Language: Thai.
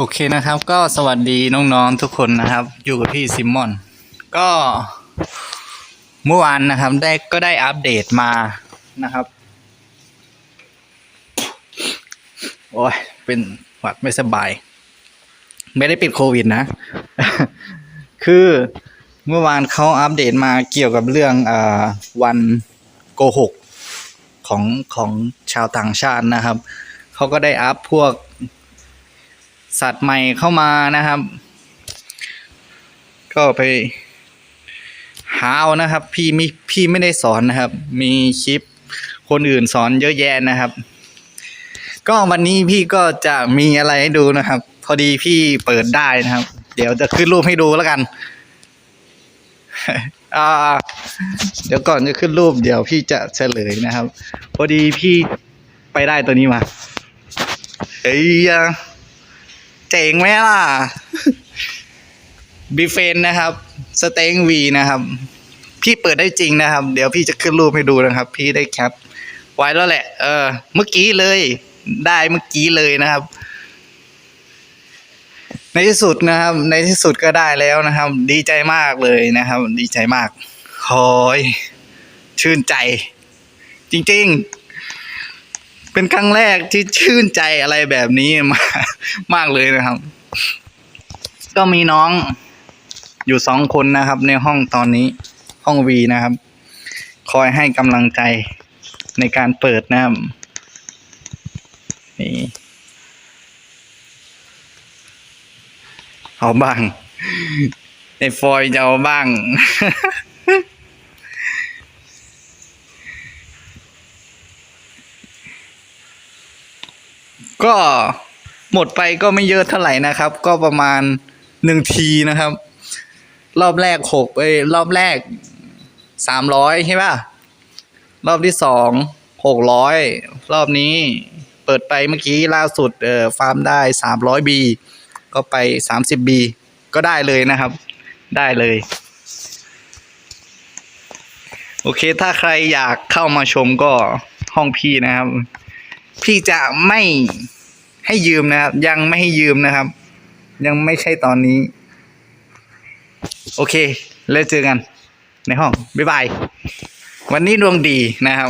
โอเคนะครับก็สวัสดีน้องๆทุกคนนะครับ อยู่กับพี่ซิมมอน ก็เมื่อวานนะครับ ได้ก็ได้อัปเดตมานะครับ โอ้ยเป็นหวัดไม่สบาย ไม่ได้ปิดโควิดนะ คือเมื่อวานเขาอัปเดตมาเกี่ยวกับเรื่องอวันโกหกของของชาวต่างชาตินะครับ เขาก็ได้อัพพวก สัตว์ใหม่เข้ามานะครับ ก็ไปหาเอานะครับ พี่มิพี่ไม่ได้สอนนะครับ มีคลิปคนอื่นสอนเยอะแยะนะครับ ก็วันนี้พี่ก็จะมีอะไรให้ดูนะครับ พอดีพี่เปิดได้นะครับ เดี๋ยวจะขึ้นรูปให้ดูแล้วกันเดี๋ยวก่อนจะขึ้นรูปเดี๋ยวพี่จะเฉลยนะครับ พอดีพี่ไปได้ตัวนี้มาเฮ้ย เจ๋งไหมล่ะบีเฟนนะครับสเต็งวีนะครับ พี่เปิดได้จริงนะครับ เดี๋ยวพี่จะขึ้นรูปให้ดูนะครับ พี่ได้แคปไว้แล้วแหละ เออ เมื่อกี้เลย ได้เมื่อกี้เลยนะครับ ในที่สุดนะครับ ในที่สุดก็ได้แล้วนะครับ ดีใจมากเลยนะครับ ดีใจมากโอ้ยชื่นใจ จริง ๆ เป็นครั้งแรกที่ชื่นใจอะไรแบบนี้มามากเลยนะครับ ก็มีน้องอยู่สองคนนะครับ ในห้องตอนนี้ห้องวีนะครับ คอยให้กำลังใจในการเปิดนะครับนี่เอาบ้างในฟอยจะเอาบ้าง ก็หมดไปก็ไม่เยอะเท่าไหร่นะครับ ก็ประมาณหนึ่งทีนะครับ รอบแรกหกเอ้ยรอบแรกสามร้อยใช่ป่ะ รอบที่สองหกร้อยรอบนี้เปิดไปเมื่อกี้ล่าสุดเอ่อฟาร์มได้สามร้อยบีก็ไปสามสิบบีก็ได้เลยนะครับ ได้เลย โอเคถ้าใครอยากเข้ามาชมก็ห้องพี่นะครับ พี่จะไม่ ให้ยืมนะครับ ยังไม่ให้ยืมนะครับ ยังไม่ใช่ตอนนี้ โอเค แล้วเจอกันในห้อง บ๊ายบาย วันนี้ดวงดีนะครับ